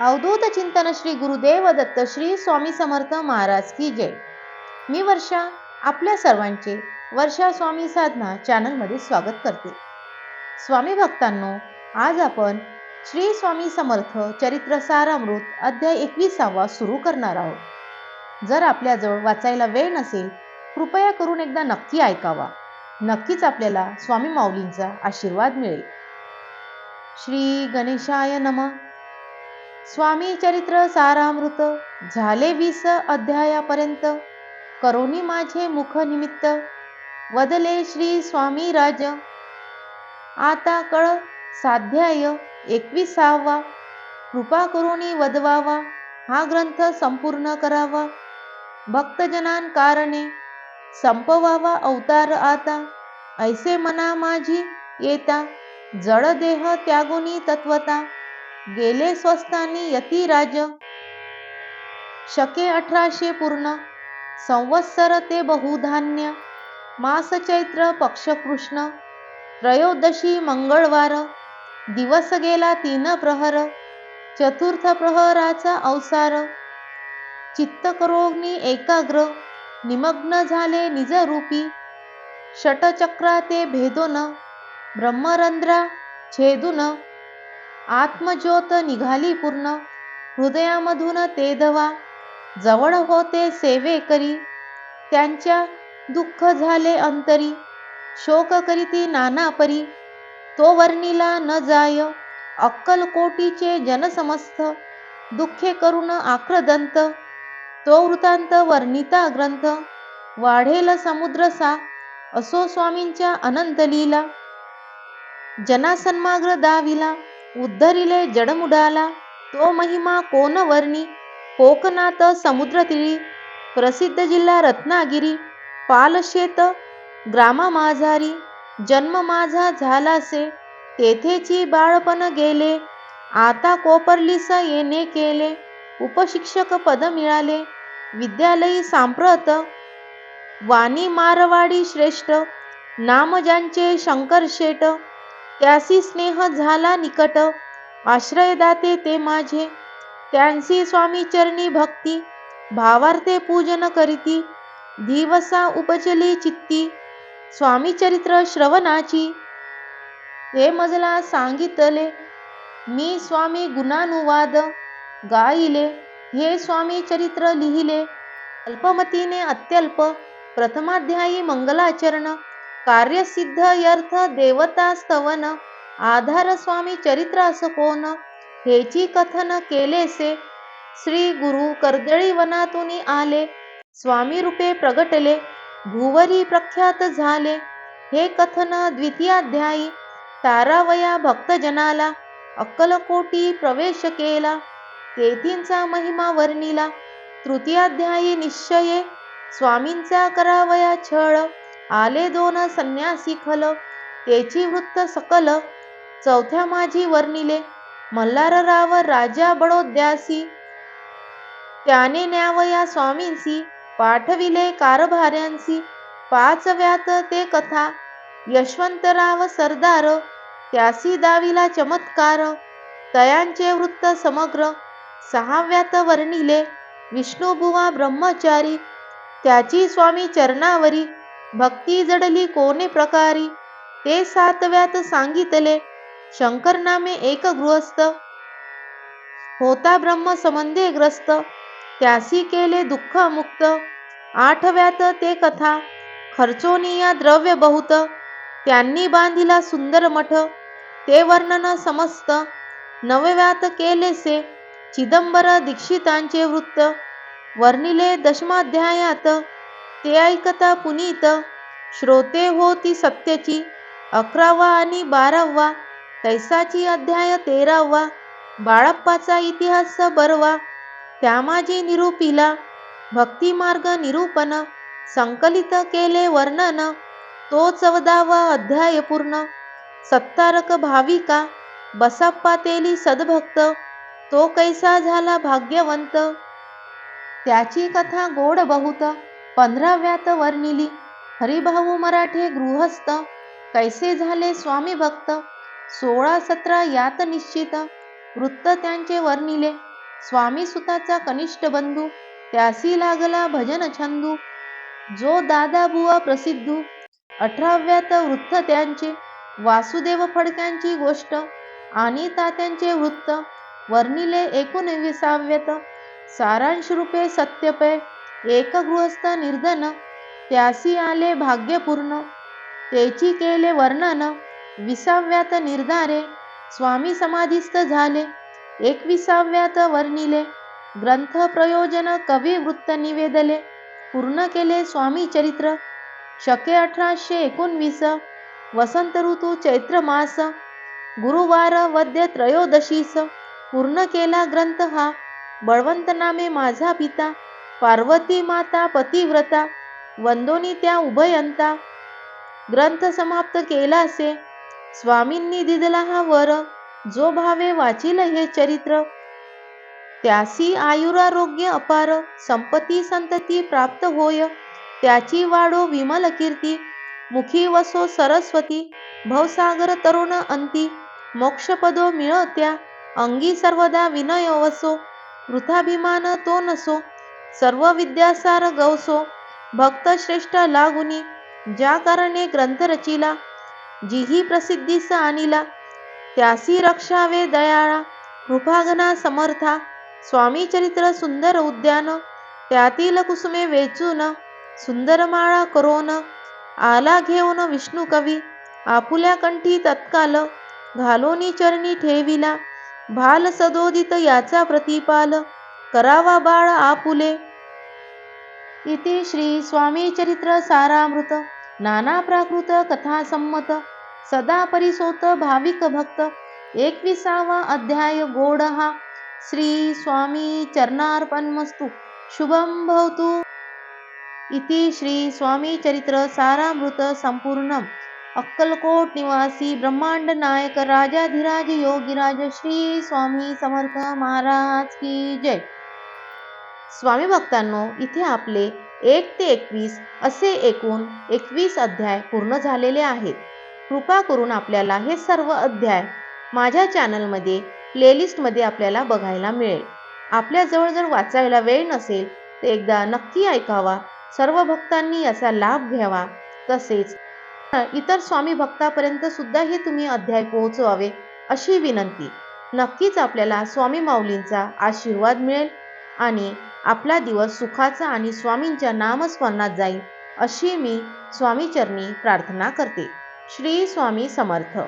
अवधूत चिंतन श्री गुरुदेव दत्त श्री स्वामी समर्थ महाराज की जय. मी वर्षा आपल्या सर्वांचे वर्षा स्वामी साधना चॅनलमध्ये स्वागत करते. स्वामी भक्तांनो आज आपण श्री स्वामी समर्थ चरित्र सारामृत अध्याय एकविसावा सुरू करणार आहोत. जर आपल्याजवळ वाचायला वेळ नसेल कृपया करून एकदा नक्की ऐकावा. नक्कीच आपल्याला स्वामी माऊलींचा आशीर्वाद मिळेल. श्री गणेशाय नमः. स्वामी चरित्र सारामृत झाले वीस अध्यायापर्यंत. करोनी माझे मुख निमित्त वदले श्री स्वामी राज. आता कळ साध्याय एकविसावा. कृपा करोनी वदवावा. हा ग्रंथ संपूर्ण करावा. भक्तजनान कारणे संपवावा अवतार आता. ऐसे मना माझी येता. जड देह त्यागुनी तत्वता. गेले स्वस्तानी यतिराज शके अठराशे पूर्ण. संवत्सर ते बहुधान्य. मास चैत्र पक्ष कृष्ण त्रयोदशी मंगळवार. दिवस गेला तीन प्रहर. चतुर्थ प्रहराचा अवसार. चित्तकरोग्नी एकाग्र. निमग्न झाले निजरूपी. षटचक्रा ते भेदोन. ब्रह्मरंध्रा छेदून. आत्मज्योत निघाली पूर्ण. हृदयामधून ते दवा जवळ होते सेवे करी. त्यांच्या दुःख झाले अंतरी. शोक करीती नाना परी. तो वर्णिला न जाय अक्कलकोटीचे जनसमस्त दुःखे करून आक्रदंत. तो वृत्तांत वर्णिता ग्रंथ. वाढेल समुद्र सा असो स्वामींच्या अनंत लीला. जनासन्माग्र दाविला. उद्धरिले जडमुडाला तो महिमा कोण वर्णी? कोकणात समुद्रतीरी प्रसिद्ध जिल्हा रत्नागिरी पालशेत ग्रामा माझारी जन्म माझा झालासे तेथेची बाळपण गेले आता कोपरलीस येणे केले उपशिक्षक पद मिळाले विद्यालयी सांप्रत वाणी मारवाडी श्रेष्ठ नामजांचे शंकर शेट त्यासी स्नेह झाला निकट. आश्रयदाते ते माझे. त्यांसी स्वामी चरणी भक्ती. भावार्थे पूजन करीती. दिवसा उपचली चित्ती. स्वामी चरित्र श्रवणाची. हे मजला सांगितले. मी स्वामी गुणानुवाद गाईले हे स्वामी चरित्र लिहिले. अल्पमतीने अत्यल्प. प्रथमाध्यायी मंगलाचरण. कार्यसिद्ध यर्थ देवता स्तवन आधार स्वामी चरित्र असं कोण? हेची कथन केलेसे. श्री गुरु कर्दळी वनातून आले. स्वामी रूपे प्रगटले. भुवरी प्रख्यात झाले. हे कथन द्वितीयाध्यायी. तारावया भक्तजनाला अक्कलकोटी प्रवेश केला. तेथींचा महिमा वर्णिला. तृतीयाध्यायी निश्चये. स्वामींचा करावया छळ. आले दोन संन्यासी खल. तेची वृत्त सकल. चौथ्या माझी वर्णिले मल्हारराव राजा बडोद्यासी. त्याने न्यावया स्वामींसी पाठविले कारभार्यांसी पाचव्यात ते कथा यशवंतराव सरदार. त्यासी दाविला चमत्कार. तयांचे वृत्त समग्र. सहाव्यात वर्णिले विष्णुबुवा ब्रह्मचारी. त्याची स्वामी चरणावरी. भक्ती जडली कोणे प्रकारी? ते सातव्यात सांगितले शंकर नामे एक गृहस्थ. होता ब्रह्म संबंधे ग्रस्त. त्यासी केले दुःख मुक्त आठव्यात ते कथा. खर्चोनिया द्रव्य बहुत. त्यांनी बांधिला सुंदर मठ. ते वर्णन समस्त. नवव्यात केलेसे चिदंबर दीक्षितांचे वृत्त. वर्णिले दशमाध्यायात. ते ऐकता पुनीत श्रोते होती सत्याची अकरावा आणि बारावा तैसाची अध्याय तेरावा बाळप्पाचा इतिहास बरवा त्यामाजी निरूपिला भक्तिमार्ग निरूपण संकलित केले वर्णन तो चौदावा अध्याय पूर्ण सत्तारक भाविका बसाप्पा तेली सद्भक्त तो कैसा झाला भाग्यवंत त्याची कथा गोड बहुत पंधराव्यात वर्णिली हरिभाऊ मराठे गृहस्थ. कैसे झाले स्वामी भक्त? सोळा सतरा यात निश्चित. वृत्त त्यांचे वर्णिले स्वामी सुताचा कनिष्ठ बंधू. त्यासी लागला भजन छंदू. जो दादा बुवा प्रसिद्धू. अठराव्यात वृत्त त्यांचे. वासुदेव फडक्यांची गोष्ट. आणि तात्यांचे वृत्त. वर्णिले एकोणविसाव्यत सारांश रूपे सत्यपय एक गृहस्थ निर्धन त्यासी आले भाग्यपूर्ण. त्याची केले वर्णन विसाव्यात निर्धारे स्वामी समाधिस्थ झाले. एकविसाव्यात वर्णिले ग्रंथ प्रयोजन कवी वृत्त निवेदले. पूर्ण केले स्वामी चरित्र. शके अठराशे एकोणवीस वसंत ऋतू चैत्र मास. गुरुवार वद्य त्रयोदशीस. पूर्ण केला ग्रंथ हा. बळवंत नामे माझा पिता. पार्वती माता पतिव्रता वंदोनी त्या उभयंता. ग्रंथ समाप्त केला असे. स्वामींनी दिदला हा वर जो भावे वाचिल हे चरित्र. त्यासी आयुरारोग्य अपार संपत्ती संतती प्राप्त होय. त्याची वाढो विमल कीर्ती. मुखी वसो सरस्वती. भवसागर तरुण अंती. मोक्षपदो मिळत्या अंगी सर्वदा विनय वसो. वृथाभिमान तो नसो. सर्व विद्यासार गौसो भक्त श्रेष्ठ लागुनी ज्या कारणे ग्रंथ रचिला जीही प्रसिद्धीस आणिला त्यासी रक्षावे दयाळा कृपागना समर्था स्वामी चरित्र सुंदर उद्यान त्यातील कुसुमे वेचून सुंदरमाळा करोन आला घेऊन विष्णू कवी आपुल्या कंठी तत्काल घालोनी चरणी ठेविला भाल सदोदित याचा प्रतिपाल करावा बाळ आपुले. इति श्री स्वामी चरित्र सारामृत नाना प्राकृत कथा संमत सदा परिसोत भाविक भक्त. एकविसावा अध्याय गोड हा श्री स्वामी चरणार्पणमस्तु. शुभम भवतु. इति श्री स्वामी चरित्र सारामृत संपूर्णम. अक्कलकोट निवासी ब्रह्मांड नायक राजाधिराज योगीराज श्री स्वामी समर्थ महाराज की जय. स्वामी भक्तांनो इथे आपले एक ते एकवीस असे एकूण एकवीस अध्याय पूर्ण झालेले आहेत. कृपा करून आपल्याला हे सर्व अध्याय माझ्या चॅनलमध्ये प्लेलिस्टमध्ये आपल्याला बघायला मिळेल. आपल्याजवळ जर वाचायला वेळ नसेल तर एकदा नक्की ऐकावा. सर्व भक्तांनी याचा लाभ घ्यावा. तसेच इतर स्वामी भक्तापर्यंत सुद्धा हे तुम्ही अध्याय पोहोचवावे अशी विनंती. नक्कीच आपल्याला स्वामी माऊलींचा आशीर्वाद मिळेल आणि आपला दिवस सुखाचा आणि स्वामींच्या नामस्मरणात जाईल अशी मी स्वामीचरणी प्रार्थना करते. श्री स्वामी समर्थ.